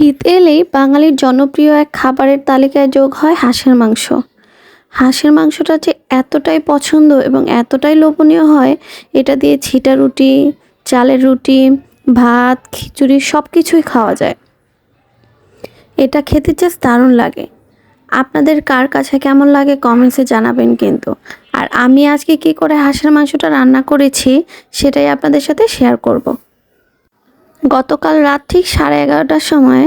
শীত এলেই বাঙালির জনপ্রিয় এক খাবারের তালিকায় যোগ হয় হাঁসের মাংস। হাঁসের মাংসটা যে এতটাই পছন্দ এবং এতটাই লোভনীয় হয়, এটা দিয়ে ছিটা রুটি, চালের রুটি, ভাত, খিচুড়ি সব কিছুই খাওয়া যায়। এটা খেতে জাস্ট দারুণ লাগে। আপনাদের কার কাছে কেমন লাগে কমেন্টসে জানাবেন কিন্তু। আর আমি আজকে কি করে হাঁসের মাংসটা রান্না করেছি, সেটাই আপনাদের সাথে শেয়ার করব। গতকাল রাত ঠিক সাড়ে এগারোটার সময়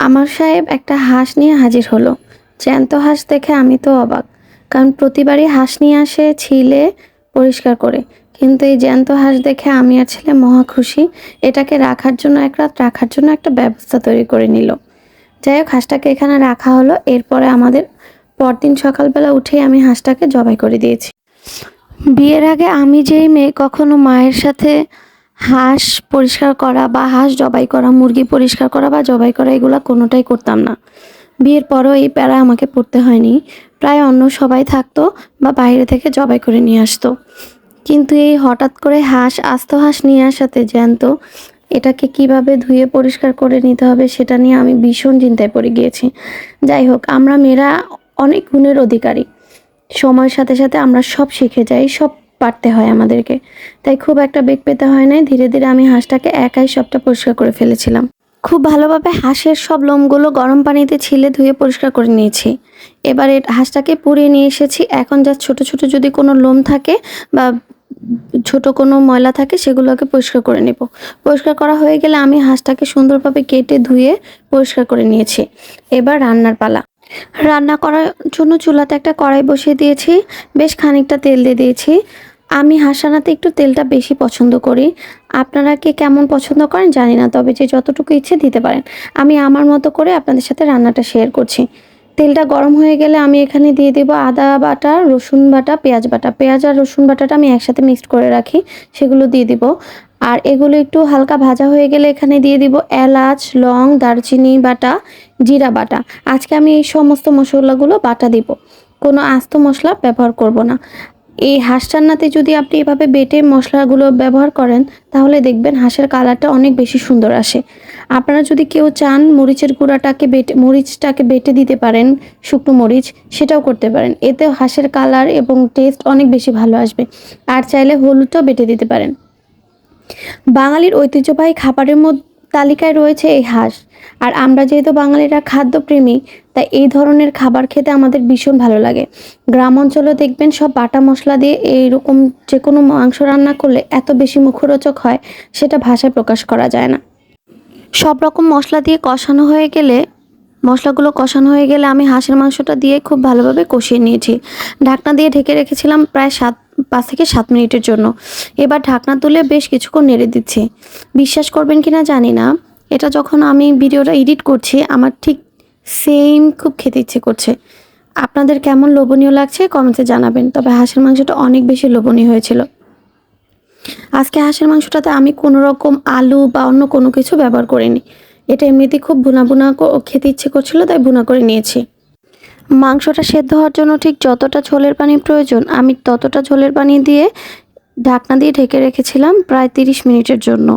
আমার সাহেব একটা হাঁস নিয়ে হাজির হলো। জ্যান্ত হাঁস দেখে আমি তো অবাক, কারণ প্রতিবারই হাঁস নিয়ে আসে ছিলে পরিষ্কার করে। কিন্তু এই জ্যান্ত হাঁস দেখে আমি আর ছেলে মহা খুশি, এটাকে রাখার জন্য এক রাত রাখার জন্য একটা ব্যবস্থা তৈরি করে নিল। যাই হোক, হাঁসটাকে এখানে রাখা হলো। এরপরে আমাদের পরদিন সকালবেলা উঠেই আমি হাঁসটাকে জবাই করে দিয়েছি। বিয়ের আগে আমি যেই মেয়ে কখনো মায়ের সাথে হাঁস পরিষ্কার করা বা হাঁস জবাই করা, মুরগি পরিষ্কার করা বা জবাই করা, এগুলো কোনোটাই করতাম না। বিয়ের পরও এই প্যারা আমাকে পড়তে হয়নি। প্রায় অন্য সবাই থাকতো বা বাইরে থেকে জবাই করে নিয়ে আসতো। কিন্তু এই হঠাৎ করে হাঁস, আস্ত হাঁস নিয়ে আসাতে জ্যান্ত, এটাকে কীভাবে ধুয়ে পরিষ্কার করে নিতে হবে সেটা নিয়ে আমি ভীষণ চিন্তায় পড়ে গিয়েছি। যাই হোক, আমরা মেয়েরা অনেক গুণের অধিকারী। সময়ের সাথে সাথে আমরা সব শিখে যাই, সব পারতে হয় আমাদেরকে। তাই খুব একটা বেগ পেতে হয় নাই। ধীরে ধীরে আমি হাঁসটাকে একাই সবটা পরিষ্কার করে ফেলেছিলাম। খুব ভালোভাবে হাঁসের সব লোমগুলো গরম পানিতে ছিলে ধুয়ে পরিষ্কার করে নিয়েছি। এবারে হাঁসটাকে পুড়িয়ে নিয়ে এসেছি। এখন যা ছোট ছোট যদি কোনো লোম থাকে বা ছোট কোনো ময়লা থাকে সেগুলোকে পরিষ্কার করে নেব। পরিষ্কার করা হয়ে গেলে আমি হাঁসটাকে সুন্দরভাবে কেটে ধুয়ে পরিষ্কার করে নিয়েছি। এবার রান্নার পালা। রান্না করার জন্য চুলাতে একটা কড়াই বসিয়ে দিয়েছি। বেশ খানিকটা তেল দিয়ে দিয়েছি। আমি হাসানাতে একটু তেলটা বেশি পছন্দ করি। আপনারা কে কেমন পছন্দ করেন জানি না, তবে যে যতটুকু ইচ্ছে দিতে পারেন। আমি আমার মতো করে আপনাদের সাথে রান্নাটা শেয়ার করছি। তেলটা গরম হয়ে গেলে আমি এখানে দিয়ে দেবো আদা বাটা, রসুন বাটা, পেঁয়াজ বাটা। পেঁয়াজ আর রসুন বাটাটা আমি একসাথে মিক্সড করে রাখি, সেগুলো দিয়ে দিব। আর এগুলো একটু হালকা ভাজা হয়ে গেলে এখানে দিয়ে দিব এলাচ, লং, দারচিনি বাটা, জিরা বাটা। আজকে আমি এই সমস্ত মশলাগুলো বাটা দিব। কোনো আস্ত মশলা ব্যবহার করব না। এই হাঁস রান্নাতে যদি আপনি এভাবে বেটে মশলাগুলো ব্যবহার করেন, তাহলে দেখবেন হাঁসের কালারটা অনেক বেশি সুন্দর আসে। আপনারা যদি কেউ চান মরিচের গুঁড়াটাকে বেটে, মরিচটাকে বেটে দিতে পারেন, শুকনো মরিচ, সেটাও করতে পারেন। এতে হাঁসের কালার এবং টেস্ট অনেক বেশি ভালো আসবে। আর চাইলে হলুদটাও বেটে দিতে পারেন। বাঙালির ঐতিহ্যবাহী খাবারের মধ্যে তালিকায় রয়েছে এই হাঁস। আর আমরা যেহেতু বাঙালিরা খাদ্যপ্রেমী, তাই এই ধরনের খাবার খেতে আমাদের ভীষণ ভালো লাগে। গ্রাম অঞ্চলে দেখবেন সব বাটা মশলা দিয়ে এইরকম যে কোনো মাংস রান্না করলে এত বেশি মুখরোচক হয়, সেটা ভাষায় প্রকাশ করা যায় না। সব রকম মশলা দিয়ে কষানো হয়ে গেলে, মশলাগুলো কষানো হয়ে গেলে আমি হাঁসের মাংসটা দিয়ে খুব ভালোভাবে কষিয়ে নিয়েছি। ঢাকনা দিয়ে ঢেকে রেখেছিলাম প্রায় সাত, পাঁচ থেকে সাত মিনিটের জন্য। এবার ঢাকনা তুলে বেশ কিছুক্ষণ নেড়ে দিচ্ছি। বিশ্বাস করবেন কিনা জানি না এটা যখন আমি ভিডিওটা এডিট করছি, আমার ঠিক সেম খুব খেতে ইচ্ছে করছে। আপনাদের কেমন লোভনীয় লাগছে কমেন্টে জানাবেন। তবে হাঁসের মাংসটা অনেক বেশি লোভনীয় হয়েছিল। আজকে হাঁসের মাংসটাতে আমি কোনো রকম আলু বা অন্য কোনো কিছু ব্যবহার করিনি। এটা এমনিতেই খুব ভুনা ভুনা খেতে ইচ্ছে করছিল, তাই ভুনা করে নিয়েছি। মাংসটা সেদ্ধ হওয়ার জন্য ঠিক যতটা ঝোলের পানি প্রয়োজন, আমি ততটা ঝোলের পানি দিয়ে ঢাকনা দিয়ে ঢেকে রেখেছিলাম প্রায় তিরিশ মিনিটের জন্য।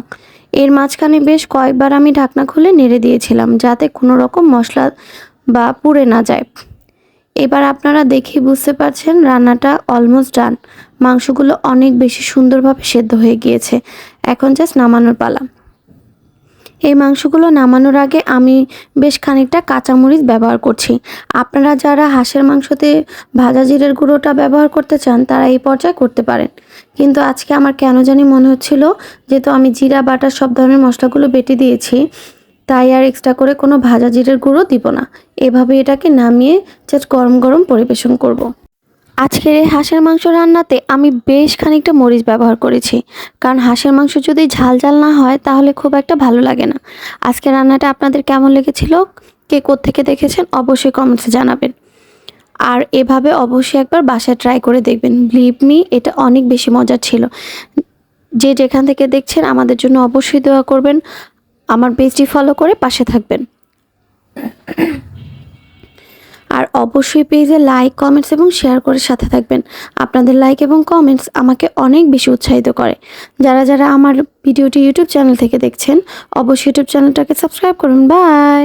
এর মাঝখানে বেশ কয়েকবার আমি ঢাকনা খুলে নেড়ে দিয়েছিলাম যাতে কোনো রকম মশলা বা পুড়ে না যায়। এবার আপনারা দেখেই বুঝতে পারছেন রান্নাটা অলমোস্ট ডান মাংসগুলো অনেক বেশি সুন্দরভাবে সেদ্ধ হয়ে গিয়েছে। এখন জাস্ট নামানোর পালা। এই মাংসগুলো নামানোর আগে আমি বেশ খানিকটা কাঁচামরিচ ব্যবহার করছি। আপনারা যারা হাঁসের মাংসতে ভাজা জিরের গুঁড়োটা ব্যবহার করতে চান, তারা এই পর্যায়ে করতে পারেন। কিন্তু আজকে আমার কেন জানি মনে হচ্ছিল যেহেতু আমি জিরা বাটা সব ধরনের মশলাগুলো বেটে দিয়েছি, তাই আর এক্সট্রা করে কোনো ভাজা জিরের গুঁড়ো দিব না। এভাবে এটাকে নামিয়ে জাস্ট গরম গরম পরিবেশন করব। আজকের এই হাঁসের মাংস রান্নাতে আমি বেশ খানিকটা মরিচ ব্যবহার করেছি। কারণ হাঁসের মাংস যদি ঝাল ঝাল না হয়, তাহলে খুব একটা ভালো লাগে না। আজকে রান্নাটা আপনাদের কেমন লেগেছিল, কে থেকে দেখেছেন, অবশ্যই কমেন্টসে জানাবেন। আর এভাবে অবশ্যই একবার বাসায় ট্রাই করে দেখবেন। বিলিভ মি এটা অনেক বেশি মজার ছিল। যে যেখান থেকে দেখছেন, আমাদের জন্য অবশ্যই দোয়া করবেন। আমার পেজটি ফলো করে পাশে থাকবেন। আর অবশ্যই পেজে লাইক কমেন্টস এবং শেয়ার করে সাথে থাকবেন। আপনাদের লাইক এবং কমেন্টস আমাকে অনেক বেশি উৎসাহিত করে। যারা যারা আমার ভিডিওটি ইউটিউব চ্যানেল থেকে দেখছেন, অবশ্যই ইউটিউব চ্যানেলটাকে সাবস্ক্রাইব করুন। বাই